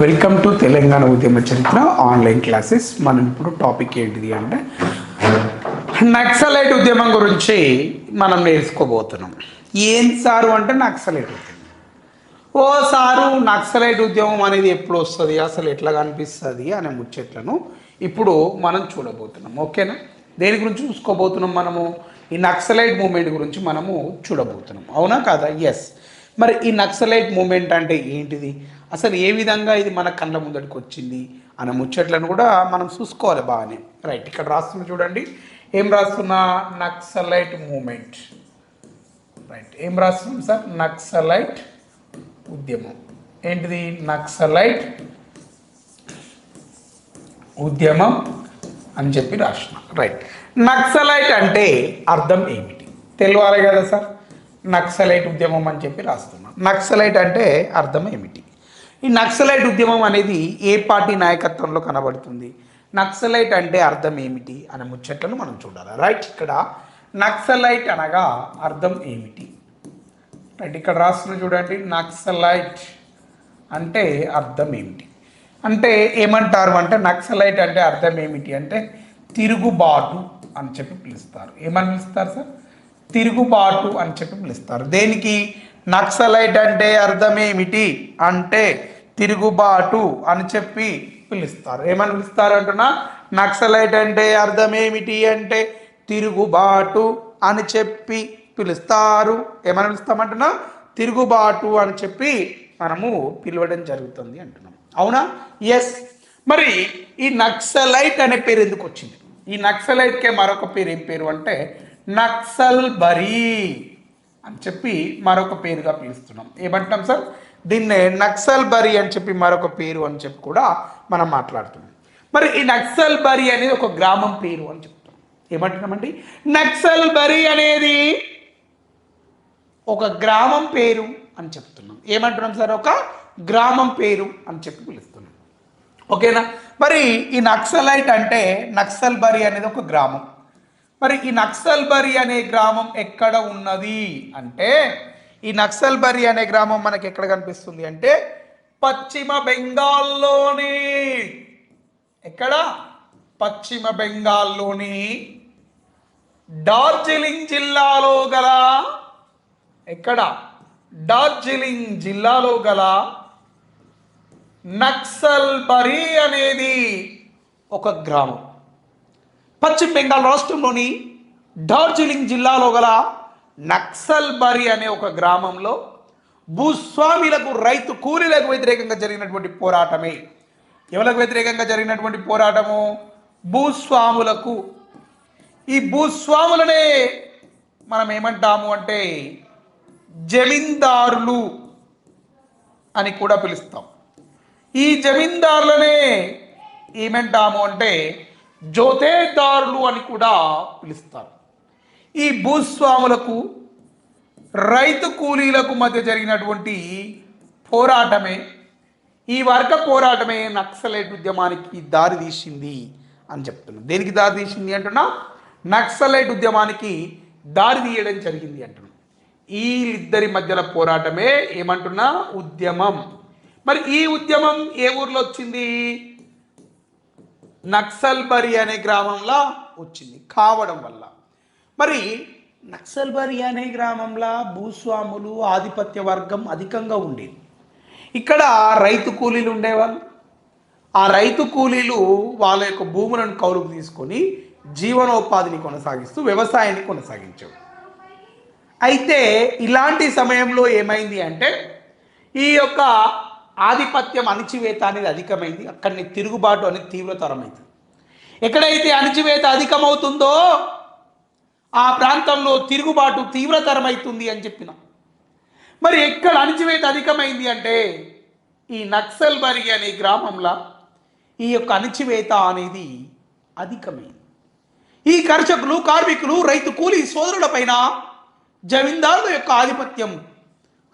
Welcome to Telangana ఉద్యమ చరిత్ర online classes మనం ఇప్పుడు టాపిక్ ఏంటిది అంటే నక్సలైట్ ఉద్యమం గురించి మనం నేర్చుకోబోతున్నాం. ఏం సారు అంటే నక్సలైట్ ఉద్యమం ఓ సారు నక్సలైట్ ఉద్యమం అనేది ఎప్పుడు వస్తుంది? అసలు ఎట్లా కనిపిస్తుంది? అనే ముచ్చట్లను ఇప్పుడు మనం చూడబోతున్నాం. ఓకేనా? దేని గురించి చూసుకోబోతున్నాం మనము? ఈ నక్సలైట్ మూమెంట్ గురించి మనము చూడబోతున్నాం. అవునా కాదా? ఎస్ మరి ఈ నక్సలైట్ మూమెంట్ అంటే ఏంటిది? అసలు ఏ విధంగా ఇది మన కళ్ళ ముందటికి వచ్చింది అనే ముచ్చట్లను కూడా మనం చూసుకోవాలి బాగానే. రైట్ ఇక్కడ రాస్తున్న చూడండి. ఏం రాస్తున్నా? నక్సలైట్ మూమెంట్. రైట్ ఏం రాస్తున్నాం సార్? నక్సలైట్ ఉద్యమం. ఏంటిది? నక్సలైట్ ఉద్యమం అని చెప్పి రాసిన రైట్ నక్సలైట్ అంటే అర్థం ఏమిటి? తెలియాలి కదా సార్. నక్సలైట్ ఉద్యమం అని చెప్పి రాస్తున్నాం. నక్సలైట్ అంటే అర్థం ఏమిటి? ఈ నక్సలైట్ ఉద్యమం అనేది ఏ పార్టీ నాయకత్వంలో కనబడుతుంది? నక్సలైట్ అంటే అర్థం ఏమిటి అనే ముచ్చట్లను మనం చూడాలి. రైట్ ఇక్కడ నక్సలైట్ అనగా అర్థం ఏమిటి? రైట్ ఇక్కడ రాస్తున్న చూడండి నక్సలైట్ అంటే అర్థం ఏమిటి? అంటే ఏమంటారు అంటే నక్సలైట్ అంటే అర్థం ఏమిటి అంటే తిరుగుబాటు అని చెప్పి పిలుస్తారు. ఏమని పిలుస్తారు సార్? తిరుగుబాటు అని చెప్పి పిలుస్తారు. దేనికి? నక్సలైట్ అంటే అర్థం ఏమిటి అంటే తిరుగుబాటు అని చెప్పి పిలుస్తారు. ఏమని పిలుస్తారు అంటున్నా? నక్సలైట్ అంటే అర్థం ఏమిటి అంటే తిరుగుబాటు అని చెప్పి పిలుస్తారు. ఏమని పిలుస్తామంటున్నా తిరుగుబాటు అని చెప్పి మనము పిలవడం జరుగుతుంది అంటున్నాం. అవునా? ఎస్ మరి ఈ నక్సలైట్ అనే పేరు ఎందుకు వచ్చింది? ఈ నక్సలైట్కే మరొక పేరు ఏం పేరు అంటే నక్సల్ బరీ అని చెప్పి మరొక పేరుగా పిలుస్తున్నాం. ఏమంటున్నాం సార్? దీన్నే నక్సల్ బరి అని చెప్పి మరొక పేరు అని చెప్పి కూడా మనం మాట్లాడుతున్నాం. మరి ఈ నక్సల్ బరి అనేది ఒక గ్రామం పేరు అని చెప్తాం. ఏమంటున్నామండి? నక్సల్ బరి అనేది ఒక గ్రామం పేరు అని చెప్తున్నాం. ఏమంటున్నాం సార్? ఒక గ్రామం పేరు అని చెప్పి పిలుస్తున్నాం. ఓకేనా? మరి ఈ నక్సలైట్ అంటే నక్సల్ బరి అనేది ఒక గ్రామం. మరి ఈ నక్సల్బరి అనే గ్రామం ఎక్కడ ఉన్నది? అంటే ఈ నక్సల్బరి అనే గ్రామం మనకి ఎక్కడ కనిపిస్తుంది? అంటే పశ్చిమ బెంగాల్లోని. ఎక్కడ? పశ్చిమ బెంగాల్లోని డార్జిలింగ్ జిల్లాలో గల ఎక్కడ? డార్జిలింగ్ జిల్లాలో గల నక్సల్బరి అనేది ఒక గ్రామం. పశ్చిమ బెంగాల్ రాష్ట్రంలోని డార్జిలింగ్ జిల్లాలో గల నక్సల్బరి అనే ఒక గ్రామంలో భూస్వాములకు రైతు కూలీలకు వ్యతిరేకంగా జరిగినటువంటి పోరాటమే. ఎవరికి వ్యతిరేకంగా జరిగినటువంటి పోరాటము? భూస్వాములకు. ఈ భూస్వాములనే మనం ఏమంటాము అంటే జమీందారులు అని కూడా పిలుస్తాం. ఈ జమీందారులనే ఏమంటాము అంటే జోతేదారులు అని కూడా పిలుస్తారు. ఈ భూస్వాములకు రైతు కూలీలకు మధ్య జరిగినటువంటి పోరాటమే ఈ వర్గ పోరాటమే నక్సలైట్ ఉద్యమానికి దారి తీసింది అని చెప్తున్నాను దేనికి దారి తీసింది అంటున్నా? నక్సలైట్ ఉద్యమానికి దారి తీయడం జరిగింది అంటున్నా. ఈ ఇద్దరి మధ్యల పోరాటమే ఏమంటున్నా? ఉద్యమం. మరి ఈ ఉద్యమం ఏ ఊర్లో వచ్చింది? నక్సల్బరి అనే గ్రామంలో వచ్చింది కావడం వల్ల. మరి నక్సల్బరి అనే గ్రామంలో భూస్వాములు ఆధిపత్య వర్గం అధికంగా ఉండేది. ఇక్కడ రైతు కూలీలు ఉండేవాళ్ళు. ఆ రైతు కూలీలు వాళ్ళ యొక్క భూములను కౌలుకు తీసుకొని జీవనోపాధిని కొనసాగిస్తూ వ్యవసాయాన్ని కొనసాగించారు అయితే ఇలాంటి సమయంలో ఏమైంది అంటే ఈ యొక్క ఆధిపత్యం అణిచివేత అనేది అధికమైంది. అక్కడిని తిరుగుబాటు అనేది తీవ్రతరమైంది. ఎక్కడైతే అణిచివేత అధికమవుతుందో ఆ ప్రాంతంలో తిరుగుబాటు తీవ్రతరమవుతుంది అని చెప్పిన. మరి ఎక్కడ అణిచివేత అధికమైంది అంటే ఈ నక్సల్ బరి అనే గ్రామంలో ఈ యొక్క అణిచివేత అనేది అధికమైంది. ఈ కర్షకులు కార్మికులు రైతు కూలీ సోదరులపైన జమీందారుల యొక్క ఆధిపత్యం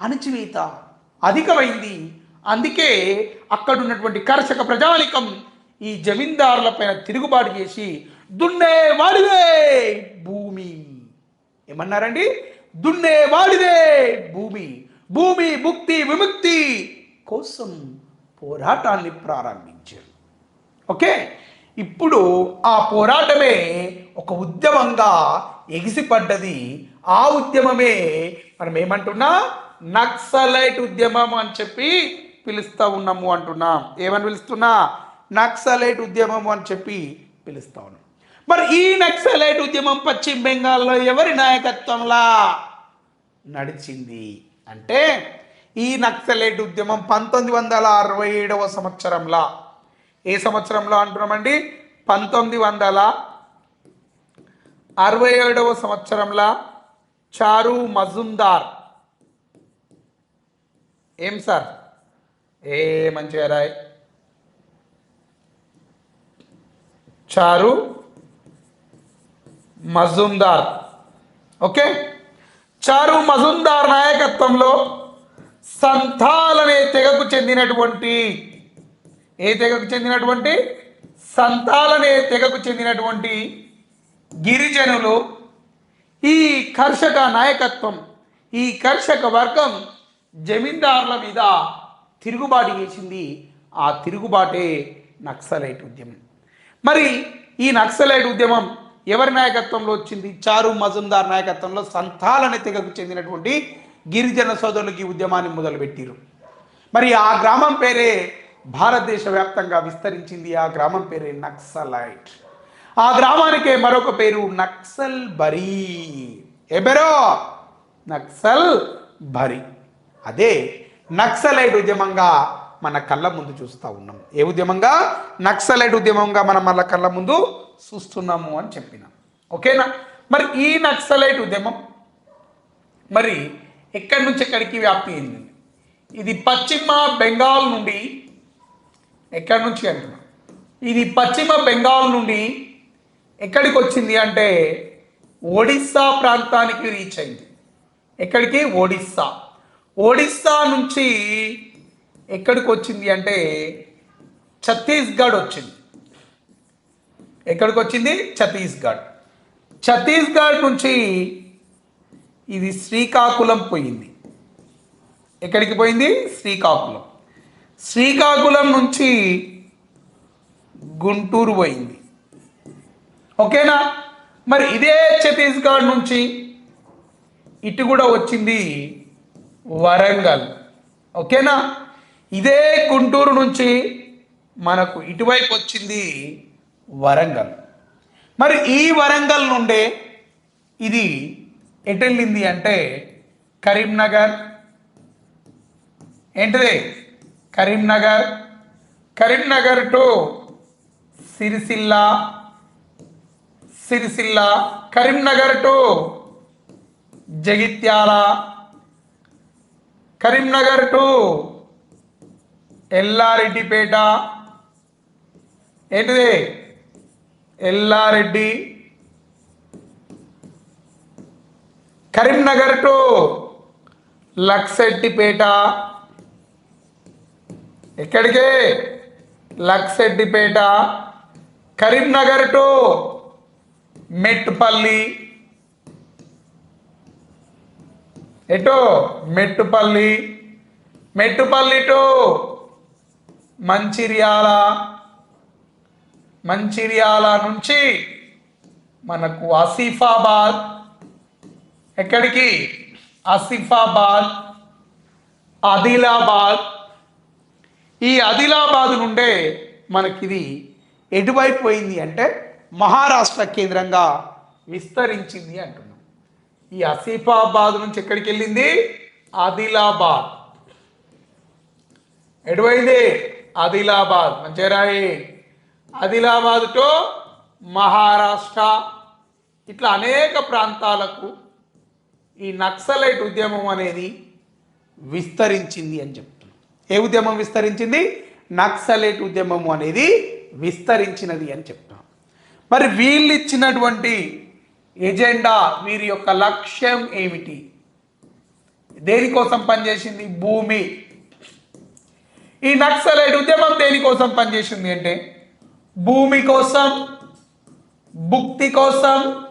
అణిచివేత అధికమైంది. అందుకే అక్కడ ఉన్నటువంటి కర్షక ప్రజానికం ఈ జమీందారులపైన తిరుగుబాటు చేసి దున్నే వాడిదే భూమి. ఏమన్నారండి? దున్నే వాడిదే భూమి. భూమి ముక్తి విముక్తి కోసం పోరాటాన్ని ప్రారంభించారు. ఓకే? ఇప్పుడు ఆ పోరాటమే ఒక ఉద్యమంగా ఎగిసిపడ్డది. ఆ ఉద్యమమే మనం ఏమంటున్నా నక్సలైట్ ఉద్యమం అని చెప్పి పిలుస్తా ఉన్నాము అంటున్నాం. ఏమని పిలుస్తున్నా? నక్సలైట్ ఉద్యమం అని చెప్పి పిలుస్తా ఉన్నాం మరి ఈ నక్సలైట్ ఉద్యమం పశ్చిమ బెంగాల్లో ఎవరి నాయకత్వంలా నడిచింది అంటే ఈ నక్సలైట్ ఉద్యమం పంతొమ్మిది వందల అరవై ఏడవ సంవత్సరంలో. ఏ సంవత్సరంలో అంటున్నామండి? పంతొమ్మిది వందల అరవై ఏడవ సంవత్సరంలో. చారు మజుందార్. ఏం సార్? ఏ మంచిగా రాయ్. చారు మజుందార్. ఓకే? చారు మజుందార్ నాయకత్వంలో సంథాల్ అనే తెగకు చెందినటువంటి ఏ తెగకు చెందినటువంటి? సంతాల్ అనే తెగకు చెందినటువంటి గిరిజనులు ఈ కర్షక నాయకత్వం ఈ కర్షక వర్గం జమీందారుల మీద తిరుగుబాటు చేసింది ఆ తిరుగుబాటే నక్సలైట్ ఉద్యమం. మరి ఈ నక్సలైట్ ఉద్యమం ఎవరి నాయకత్వంలో వచ్చింది? చారు మజుందార్ నాయకత్వంలో సంతాల్ తెగకు చెందినటువంటి గిరిజన సోదరులకి ఈ ఉద్యమాన్ని మొదలుపెట్టిరు మరి ఆ గ్రామం పేరే భారతదేశ వ్యాప్తంగా విస్తరించింది ఆ గ్రామం పేరే నక్సలైట్. ఆ గ్రామానికే మరొక పేరు నక్సల్ బరీ. ఎబెరో నక్సల్ బరి. అదే నక్సలైట్ ఉద్యమంగా మన కళ్ళ ముందు చూస్తూ ఉన్నాం. ఏ ఉద్యమంగా? నక్సలైట్ ఉద్యమంగా మనం మన కళ్ళ ముందు చూస్తున్నాము అని చెప్పిన. ఓకేనా? మరి ఈ నక్సలైట్ ఉద్యమం మరి ఎక్కడి నుంచి ఎక్కడికి వ్యాప్తి అయిందండి ఇది పశ్చిమ బెంగాల్ నుండి ఎక్కడి నుంచి అంటున్నా? ఇది పశ్చిమ బెంగాల్ నుండి ఎక్కడికి వచ్చింది అంటే ఒడిస్సా ప్రాంతానికి రీచ్ అయింది. ఎక్కడికి? ఒడిస్సా. ఒడిస్సా నుంచి ఎక్కడికి వచ్చింది అంటే ఛత్తీస్గఢ్ వచ్చింది. ఎక్కడికి వచ్చింది ఛత్తీస్గఢ్. ఛత్తీస్గఢ్ నుంచి ఇది శ్రీకాకుళం పోయింది. ఎక్కడికి పోయింది? శ్రీకాకుళం. శ్రీకాకుళం నుంచి గుంటూరు పోయింది. ఓకేనా? మరి ఇదే ఛత్తీస్గఢ్ నుంచి ఇటు కూడా వచ్చింది వరంగల్. ఓకేనా? ఇదే గుంటూరు నుంచి మనకు ఇటువైపు వచ్చింది వరంగల్. మరి ఈ వరంగల్ నుండే ఇది ఎటెళ్ళింది అంటే కరీంనగర్. ఏంటిది? Karimnagar. Karimnagar to Sircilla. Sircilla. Karimnagar to Jagtial. Karimnagar to Yellareddypet. ఏంటిది? ఎల్లారెడ్డి. కరీంనగర్ టు లక్సెట్టిపేట ఎక్కడికి? లక్సెట్టిపేట కరీంనగర్ టు మెట్టుపల్లి. ఎటు? మెట్టుపల్లి. మెట్టుపల్లి టు మంచిర్యాల. మంచిర్యాల నుంచి మనకు ఆసిఫాబాద్. ఎక్కడికి? ఆసిఫాబాద్. ఆదిలాబాద్. ఈ ఆదిలాబాద్ నుండే మనకిది ఎటువైపు పోయింది అంటే మహారాష్ట్ర కేంద్రంగా విస్తరించింది అంటున్నారు. ఈ ఆసిఫాబాద్ నుంచి ఎక్కడికి వెళ్ళింది? ఆదిలాబాద్. ఎటువైంది? ఆదిలాబాద్. మంచిరాయి ఆదిలాబాద్ టు మహారాష్ట్ర. ఇట్లా అనేక ప్రాంతాలకు ఈ నక్సలైట్ ఉద్యమం అనేది విస్తరించింది అని చెప్తున్నాం. ఏ ఉద్యమం విస్తరించింది? నక్సలైట్ ఉద్యమం అనేది విస్తరించినది అని చెప్తున్నాం. మరి వీళ్ళు ఇచ్చినటువంటి ఎజెండా వీరి యొక్క లక్ష్యం ఏమిటి? దేనికోసం పనిచేసింది? భూమి. ఈ నక్సలైట్ ఉద్యమం దేనికోసం పనిచేసింది అంటే భూమి కోసం భుక్తి కోసం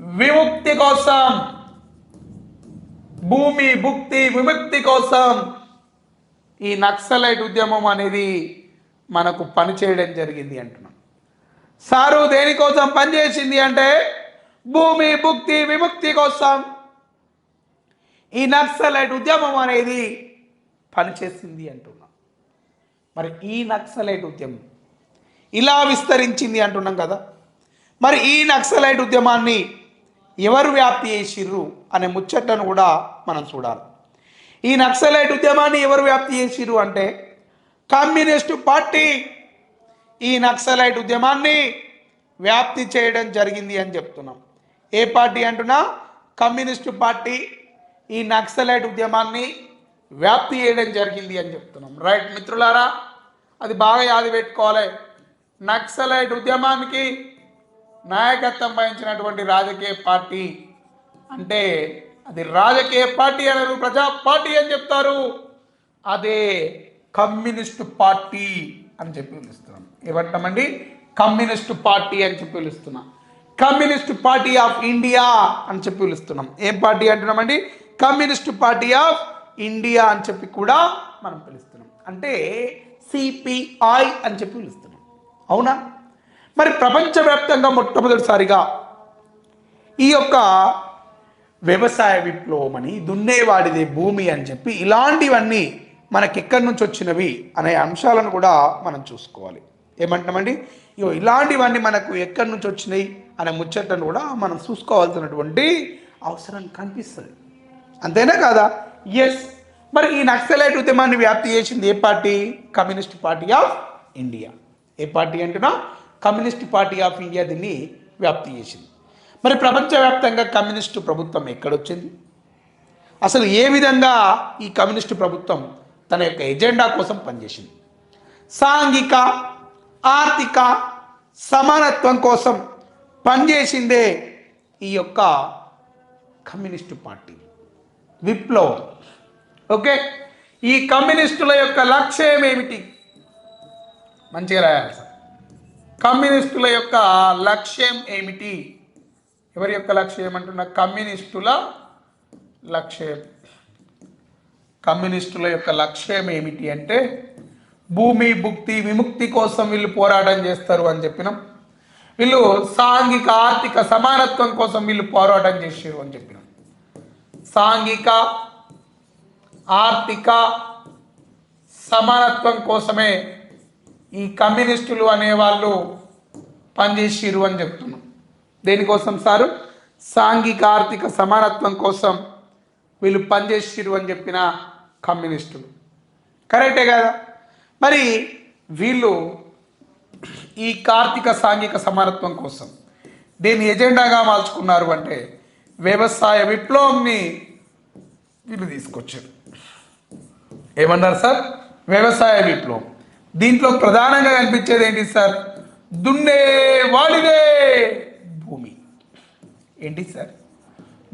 విముక్తి కోసం. భూమి భుక్తి విముక్తి కోసం ఈ నక్సలైట్ ఉద్యమం అనేది మనకు పనిచేయడం జరిగింది అంటున్నాం. సారు దేనికోసం పనిచేసింది అంటే భూమి భుక్తి విముక్తి కోసం ఈ నక్సలైట్ ఉద్యమం అనేది పనిచేసింది అంటున్నాం. మరి ఈ నక్సలైట్ ఉద్యమం ఇలా విస్తరించింది అంటున్నాం కదా. మరి ఈ నక్సలైట్ ఉద్యమాన్ని ఎవరు వ్యాప్తి చేసిర్రు అనే ముచ్చటను కూడా మనం చూడాలి. ఈ నక్సలైట్ ఉద్యమాన్ని ఎవరు వ్యాప్తి చేసిర్రు అంటే కమ్యూనిస్టు పార్టీ ఈ నక్సలైట్ ఉద్యమాన్ని వ్యాప్తి చేయడం జరిగింది అని చెప్తున్నాం. ఏ పార్టీ అంటున్నా? Communist party. ఈ నక్సలైట్ ఉద్యమాన్ని వ్యాప్తి చేయడం జరిగింది అని చెప్తున్నాం. రైట్ మిత్రులారా? అది బాగా యాది పెట్టుకోవాలి. నక్సలైట్ ఉద్యమానికి నాయకత్వం వహించినటువంటి రాజకీయ పార్టీ అంటే అది రాజకీయ పార్టీ అనరు ప్రజా పార్టీ అని చెప్తారు. అదే కమ్యూనిస్ట్ పార్టీ అని చెప్పి పిలుస్తున్నాం. ఏమంటామండి కమ్యూనిస్ట్ పార్టీ అని చెప్పి పిలుస్తున్నాం. కమ్యూనిస్ట్ పార్టీ ఆఫ్ ఇండియా అని చెప్పి పిలుస్తున్నాం. ఏం పార్టీ అంటున్నామండి? కమ్యూనిస్ట్ పార్టీ ఆఫ్ ఇండియా అని చెప్పి కూడా మనం పిలుస్తున్నాం. అంటే సిపిఐ అని చెప్పి పిలుస్తున్నాం. అవునా? మరి ప్రపంచవ్యాప్తంగా మొట్టమొదటిసారిగా ఈ యొక్క వ్యవసాయ విప్లవం అని దున్నేవాడిది భూమి అని చెప్పి ఇలాంటివన్నీ మనకెక్కడి నుంచి వచ్చినవి అనే అంశాలను కూడా మనం చూసుకోవాలి. ఏమంటామండి ఇగో ఇలాంటివన్నీ మనకు ఎక్కడి నుంచి వచ్చినాయి? అనే ముచ్చటను కూడా మనం చూసుకోవాల్సినటువంటి అవసరం కనిపిస్తుంది. అంతేనా కాదా? ఎస్ మరి ఈ నక్సలైట్ ఉద్యమాన్ని వ్యాప్తి చేసింది ఏ party? Communist party of India. A party అంటున్నా? కమ్యూనిస్ట్ పార్టీ ఆఫ్ ఇండియా దీన్ని వ్యాప్తి చేసింది. మరి ప్రపంచవ్యాప్తంగా కమ్యూనిస్టు ప్రభుత్వం ఎక్కడొచ్చింది? అసలు ఏ విధంగా ఈ కమ్యూనిస్టు ప్రభుత్వం తన యొక్క ఎజెండా కోసం పనిచేసింది? సాంఘిక ఆర్థిక సమానత్వం కోసం పనిచేసిందే ఈ యొక్క కమ్యూనిస్టు పార్టీ. విప్లవం. ఓకే? ఈ కమ్యూనిస్టుల యొక్క లక్ష్యం ఏమిటి? మంచిగా రాయాలి సార్. కమ్యూనిస్టుల యొక్క లక్ష్యం ఏమిటి? ఎవరి యొక్క లక్ష్యం ఏమంటున్నా? కమ్యూనిస్టుల లక్ష్యం. కమ్యూనిస్టుల యొక్క లక్ష్యం ఏమిటి అంటే భూమి భుక్తి విముక్తి కోసం వీళ్ళు పోరాటం చేస్తారు అని చెప్పినాం. వీళ్ళు సాంఘిక ఆర్థిక సమానత్వం కోసం వీళ్ళు పోరాటం చేసారు అని చెప్పిన సాంఘిక ఆర్థిక సమానత్వం కోసమే ఈ కమ్యూనిస్టులు అనేవాళ్ళు పనిచేసిరు అని చెప్తున్నాం. దేనికోసం సారు? సాంఘిక ఆర్థిక సమానత్వం కోసం వీళ్ళు పనిచేసిరు అని చెప్పిన కమ్యూనిస్టులు. కరెక్టే కదా? మరి వీళ్ళు ఈ కార్తీక సాంఘిక సమానత్వం కోసం. దీన్ని ఎజెండాగా మార్చుకున్నారు అంటే వ్యవసాయ విప్లవంని వీళ్ళు తీసుకొచ్చారు. ఏమన్నారు సార్? వ్యవసాయ విప్లవం. దీంట్లో ప్రధానంగా కనిపించేది ఏంటి సార్? దున్నే వాడిదే భూమి. ఏంటి సార్?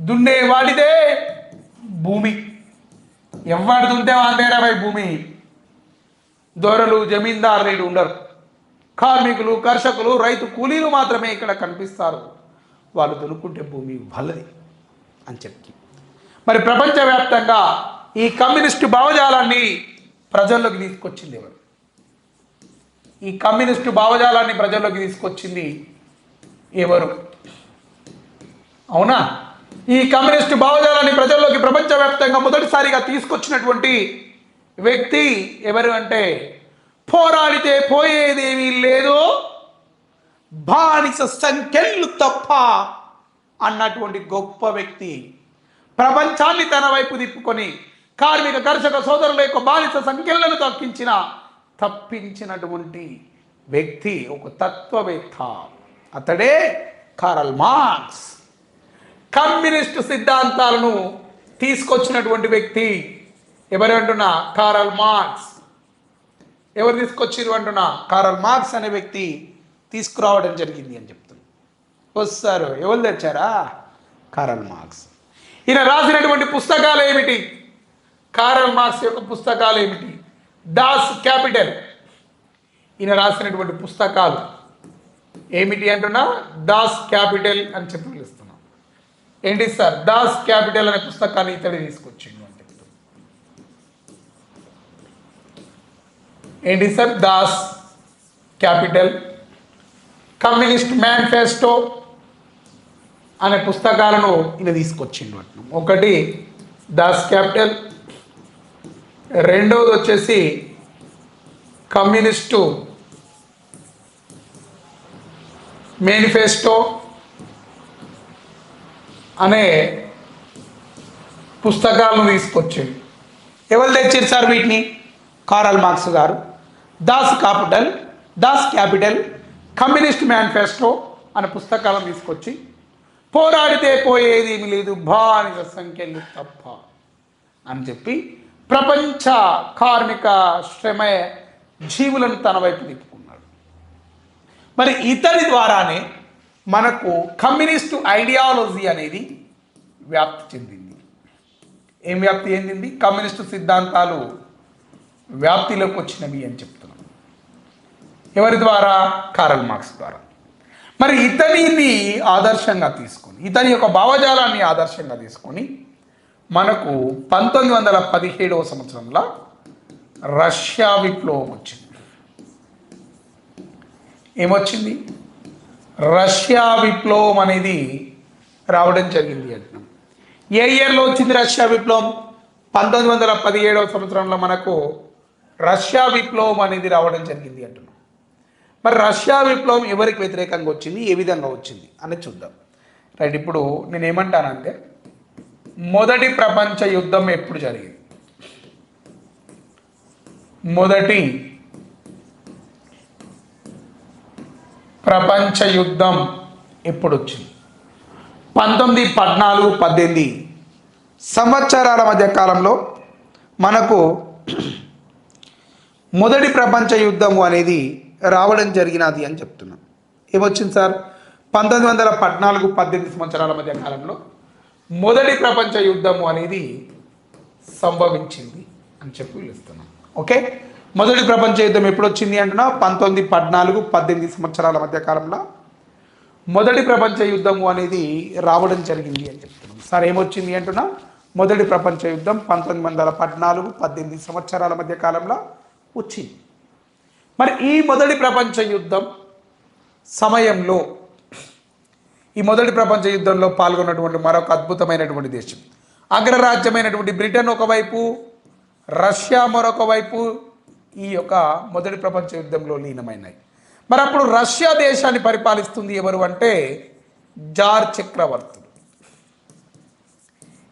దున్నే వాడిదే భూమి. ఎవరు దుంటే వాందేరా భూమి. దొరలు జమీందారులు ఉండరు. కార్మికులు కర్షకులు రైతు కూలీలు మాత్రమే ఇక్కడ కనిపిస్తారు. వాళ్ళు దొరుకుంటే భూమి వాళ్ళది అని చెప్పి. మరి ప్రపంచవ్యాప్తంగా ఈ కమ్యూనిస్టు భావజాలాన్ని ప్రజల్లోకి తీసుకొచ్చింది ఎవరు? ఈ కమ్యూనిస్టు భావజాలాన్ని ప్రజల్లోకి తీసుకొచ్చింది ఎవరు? అవునా? ఈ కమ్యూనిస్టు భావజాలాన్ని ప్రజల్లోకి ప్రపంచవ్యాప్తంగా మొదటిసారిగా తీసుకొచ్చినటువంటి వ్యక్తి ఎవరు అంటే పోరాడితే పోయేదేమీ లేదు బానిస సంఖ్యలు తప్ప అన్నటువంటి గొప్ప వ్యక్తి ప్రపంచాన్ని తన వైపు తిప్పుకొని కార్మిక కర్షక సోదరుల యొక్క బానిస సంఖ్యలను తప్పించిన తప్పించినటువంటి వ్యక్తి ఒక తత్వవేత్త. అతడే కారల్ మార్క్స్. కమ్యూనిస్టు సిద్ధాంతాలను తీసుకొచ్చినటువంటి వ్యక్తి ఎవరంటున్నా? Karl marks. ఎవరు తీసుకొచ్చిరు అంటున్నా? కారల్ మార్క్స్ అనే వ్యక్తి తీసుకురావడం జరిగింది అని చెప్తున్నారు వస్తారు. ఎవరు తెచ్చారా? Karl Marx. ఈయన రాసినటువంటి పుస్తకాలు ఏమిటి? కారల్ మార్క్స్ యొక్క పుస్తకాలు ఏమిటి? Das Capital. ఈయన రాసినటువంటి పుస్తకాలు ఏమిటి అంటున్నా? దాస్ క్యాపిటల్ అని చెప్పి పిలుస్తున్నాం. ఏంటి సార్? దాస్ క్యాపిటల్ అనే పుస్తకాన్ని ఇతడు తీసుకొచ్చిండు అని చెప్తున్నాం ఏంటి sir? Das Capital communist manifesto అనే పుస్తకాలను ఈయన తీసుకొచ్చిండు అంటున్నాం ఒకటి దాస్ క్యాపిటల్. రెండవది వచ్చేసి కమ్యూనిస్టు మేనిఫెస్టో అనే పుస్తకాలను తీసుకొచ్చిండు. ఎవరు తెచ్చారు సార్ వీటిని? కారల్ మార్క్స్ గారు. Das Capital Das Capital communist manifesto అనే పుస్తకాలను తీసుకొచ్చి పోరాడితే పోయేది ఏమి లేదు అని సంఖ్యలు తప్ప అని చెప్పి ప్రపంచ కార్మిక శ్రమ జీవులను తన వైపు తిప్పుకున్నాడు. మరి ఇతని ద్వారానే మనకు కమ్యూనిస్టు ఐడియాలజీ అనేది వ్యాప్తి చెందింది. ఏం వ్యాప్తి చెందింది? కమ్యూనిస్టు సిద్ధాంతాలు వ్యాప్తిలోకి వచ్చినవి అని చెప్తారు. ఎవరి ద్వారా? కారల్ మార్క్స్ ద్వారా. మరి ఇతనిని ఆదర్శంగా తీసుకొని ఇతని యొక్క భావజాలాన్ని ఆదర్శంగా తీసుకొని మనకు పంతొమ్మిది వందల పదిహేడవ సంవత్సరంలో రష్యా విప్లవం వచ్చింది. ఏమొచ్చింది? రష్యా విప్లవం అనేది రావడం జరిగింది అంటున్నాం. ఏ ఇయర్లో వచ్చింది రష్యా విప్లవం? పంతొమ్మిది వందల పదిహేడవ సంవత్సరంలో మనకు రష్యా విప్లవం అనేది రావడం జరిగింది అంటున్నాం. మరి రష్యా విప్లవం ఎవరికి వ్యతిరేకంగా వచ్చింది? ఏ విధంగా వచ్చింది? అని చూద్దాం. రైట్ ఇప్పుడు నేను ఏమంటానంటే మొదటి ప్రపంచ యుద్ధం ఎప్పుడు జరిగింది? మొదటి ప్రపంచ యుద్ధం ఎప్పుడు వచ్చింది? పంతొమ్మిది పద్నాలుగు పద్దెనిమిది సంవత్సరాల మధ్య కాలంలో మనకు మొదటి ప్రపంచ యుద్ధము అనేది రావడం జరిగినది అని చెప్తున్నాం. ఏమొచ్చింది సార్? పంతొమ్మిది వందల పద్నాలుగు పద్దెనిమిది సంవత్సరాల మధ్య కాలంలో మొదటి ప్రపంచ యుద్ధము అనేది సంభవించింది అని చెప్పి పిలుస్తున్నాం ఓకే? మొదటి ప్రపంచ యుద్ధం ఎప్పుడు వచ్చింది అంటున్నా? పంతొమ్మిది పద్నాలుగు పద్దెనిమిది సంవత్సరాల మధ్య కాలంలో మొదటి ప్రపంచ యుద్ధము అనేది రావడం జరిగింది అని చెప్తున్నాం. సార్ ఏమొచ్చింది అంటున్నా? మొదటి ప్రపంచ యుద్ధం పంతొమ్మిది వందల పద్నాలుగు పద్దెనిమిది సంవత్సరాల మధ్య కాలంలో వచ్చింది. మరి ఈ మొదటి ప్రపంచ యుద్ధం సమయంలో ఈ మొదటి ప్రపంచ యుద్ధంలో పాల్గొన్నటువంటి మరొక అద్భుతమైనటువంటి దేశం. అగ్రరాజ్యమైనటువంటి బ్రిటన్ ఒకవైపు రష్యా మరొక వైపు ఈ యొక్క మొదటి ప్రపంచ యుద్ధంలో లీనమైనాయి. మరి అప్పుడు రష్యా దేశాన్ని పరిపాలిస్తుంది ఎవరు అంటే జార్ చక్రవర్తులు.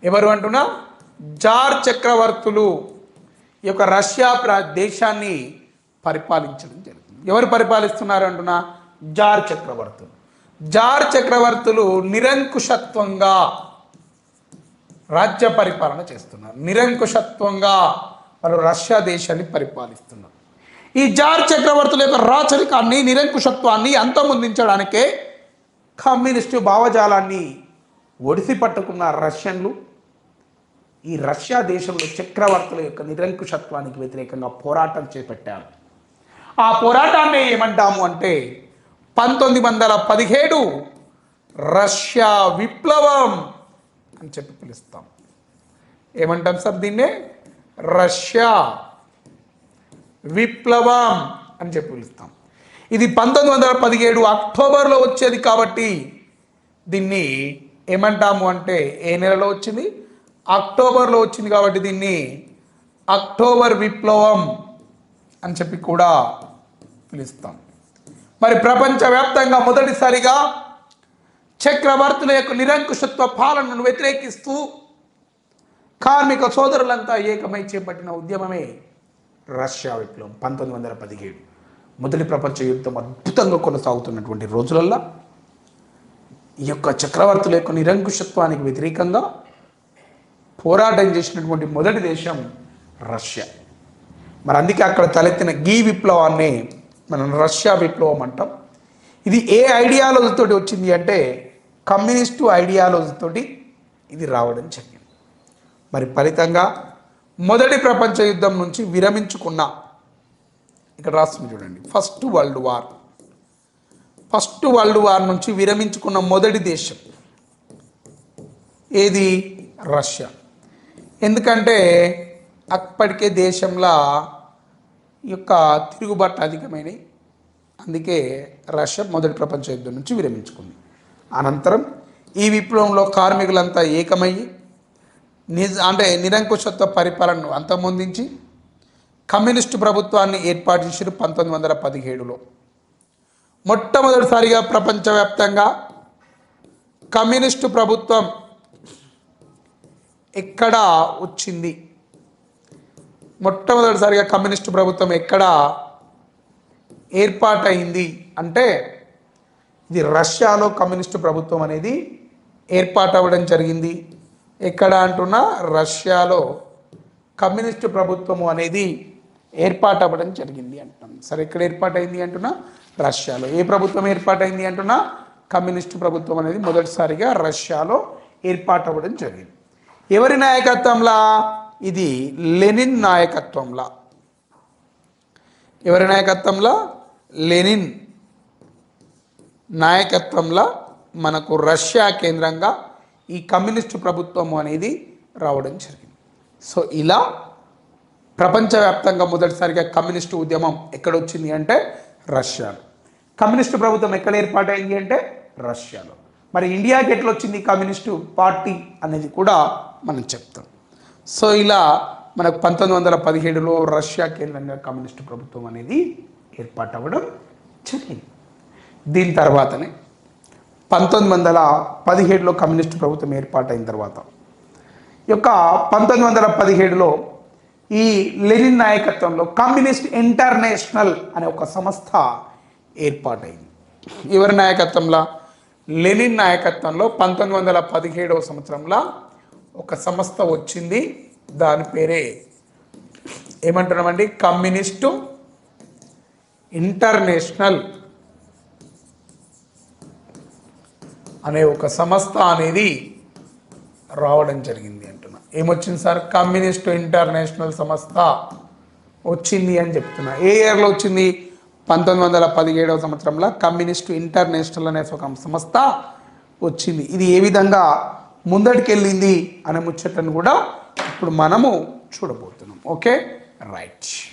ఎవరు అంటున్నా? జార్ చక్రవర్తులు ఈ యొక్క రష్యా ప్రా దేశాన్ని పరిపాలించడం జరుగుతుంది. ఎవరు పరిపాలిస్తున్నారు అంటున్నా? జార్ చక్రవర్తులు. జార్ చక్రవర్తులు నిరంకుశత్వంగా రాజ్య పరిపాలన చేస్తున్నారు. నిరంకుశత్వంగా వాళ్ళు రష్యా దేశాన్ని పరిపాలిస్తున్నారు. ఈ జార్ చక్రవర్తుల యొక్క రాచరికాన్ని నిరంకుశత్వాన్ని అంతమొందించడానికే కమ్యూనిస్టు భావజాలాన్ని ఒడిసి పట్టుకున్న రష్యన్లు ఈ రష్యా దేశంలో చక్రవర్తుల యొక్క నిరంకుశత్వానికి వ్యతిరేకంగా పోరాటం చేపట్టారు. ఆ పోరాటాన్ని ఏమంటాము అంటే పంతొమ్మిది వందల పదిహేడు రష్యా విప్లవం అని చెప్పి పిలుస్తాం. ఏమంటాం సార్ దీన్నే? రష్యా విప్లవం అని చెప్పి పిలుస్తాం. ఇది పంతొమ్మిది వందల పదిహేడు అక్టోబర్లో వచ్చేది కాబట్టి దీన్ని ఏమంటాము అంటే ఏ నెలలో వచ్చింది? అక్టోబర్లో వచ్చింది కాబట్టి దీన్ని అక్టోబర్ విప్లవం అని చెప్పి కూడా పిలుస్తాం. మరి ప్రపంచవ్యాప్తంగా మొదటిసారిగా చక్రవర్తుల యొక్క నిరంకుశత్వ పాలనను వ్యతిరేకిస్తూ కార్మిక సోదరులంతా ఏకమై చేపట్టిన ఉద్యమమే రష్యా విప్లవం పంతొమ్మిది వందల పదిహేడు. మొదటి ప్రపంచ యుద్ధం అద్భుతంగా కొనసాగుతున్నటువంటి రోజులల్లో ఈ యొక్క చక్రవర్తుల యొక్క నిరంకుశత్వానికి వ్యతిరేకంగా పోరాటం చేసినటువంటి మొదటి దేశం రష్యా. మరి అందుకే అక్కడ తలెత్తిన గీ విప్లవాన్ని మనం రష్యా విప్లవం అంటాం. ఇది ఏ ఐడియాలజీతోటి వచ్చింది అంటే కమ్యూనిస్టు ఐడియాలజీతోటి ఇది రావడం జరిగింది. మరి ఫలితంగా మొదటి ప్రపంచ యుద్ధం నుంచి విరమించుకున్న ఇక్కడ రాస్తుంది చూడండి. First world war. First world war నుంచి విరమించుకున్న మొదటి దేశం ఏది? రష్యా. ఎందుకంటే అప్పటికే దేశంలో యొక్క తిరుగుబాటు అధికమైనవి అందుకే రష్యా మొదటి ప్రపంచ యుద్ధం నుంచి విరమించుకుంది. అనంతరం ఈ విప్లవంలో కార్మికులంతా ఏకమయ్యి నిజ అంటే నిరంకుశత్వ పరిపాలనను అంతమొందించి కమ్యూనిస్టు ప్రభుత్వాన్ని ఏర్పాటు చేశారు పంతొమ్మిది వందల పదిహేడులో. మొట్టమొదటిసారిగా ప్రపంచవ్యాప్తంగా కమ్యూనిస్టు ప్రభుత్వం ఎక్కడ వచ్చింది. మొట్టమొదటిసారిగా కమ్యూనిస్టు ప్రభుత్వం ఎక్కడ ఏర్పాటైంది అంటే ఇది రష్యాలో కమ్యూనిస్టు ప్రభుత్వం అనేది ఏర్పాటు అవ్వడం జరిగింది. ఎక్కడ అంటున్నా రష్యాలో కమ్యూనిస్టు ప్రభుత్వము అనేది ఏర్పాటు అవ్వడం జరిగింది అంటున్నాం. సరే ఎక్కడ ఏర్పాటైంది అంటున్నా? రష్యాలో. ఏ ప్రభుత్వం ఏర్పాటైంది అంటున్నా? కమ్యూనిస్టు ప్రభుత్వం అనేది మొదటిసారిగా రష్యాలో ఏర్పాటు అవ్వడం జరిగింది. ఎవరి నాయకత్వంలా? ఇది లెనిన్ నాయకత్వంలో. ఎవరి నాయకత్వంలో? లెనిన్ నాయకత్వంలో మనకు రష్యా కేంద్రంగా ఈ కమ్యూనిస్టు ప్రభుత్వం అనేది రావడం జరిగింది. సో ఇలా ప్రపంచవ్యాప్తంగా మొదటిసారిగా కమ్యూనిస్టు ఉద్యమం ఎక్కడొచ్చింది అంటే రష్యాలో. కమ్యూనిస్టు ప్రభుత్వం ఎక్కడ ఏర్పాటైంది అంటే రష్యాలో. మరి ఇండియాకి ఎట్లొచ్చింది కమ్యూనిస్టు పార్టీ అనేది కూడా మనం చెప్తాం. సో ఇలా మనకు పంతొమ్మిది వందల పదిహేడులో రష్యా కేంద్రంగా కమ్యూనిస్టు ప్రభుత్వం అనేది ఏర్పాటు అవ్వడం జరిగింది. దీని తర్వాతనే పంతొమ్మిది వందల పదిహేడులో కమ్యూనిస్టు ప్రభుత్వం ఏర్పాటైన తర్వాత ఈ యొక్క పంతొమ్మిది వందల పదిహేడులో ఈ లెనిన్ నాయకత్వంలో కమ్యూనిస్ట్ ఇంటర్నేషనల్ అనే ఒక సంస్థ ఏర్పాటైంది. ఎవరి నాయకత్వంలో? లెనిన్ నాయకత్వంలో పంతొమ్మిది వందల పదిహేడవ సంవత్సరంలో ఒక సంస్థ వచ్చింది దాని పేరే ఏమంటున్నామండి? కమ్యూనిస్టు ఇంటర్నేషనల్ అనే ఒక సంస్థ అనేది రావడం జరిగింది అంటున్నా. ఏమొచ్చింది సార్? కమ్యూనిస్ట్ ఇంటర్నేషనల్ సంస్థ వచ్చింది అని చెప్తున్నా. ఏ ఇయర్లో వచ్చింది? పంతొమ్మిది వందల పదిహేడవ సంవత్సరంలో కమ్యూనిస్ట్ ఇంటర్నేషనల్ అనే ఒక సంస్థ వచ్చింది. ఇది ఏ విధంగా ముందటికెళ్ళింది అనే ముచ్చటను కూడా ఇప్పుడు మనము చూడబోతున్నాం. ఓకే? రైట్.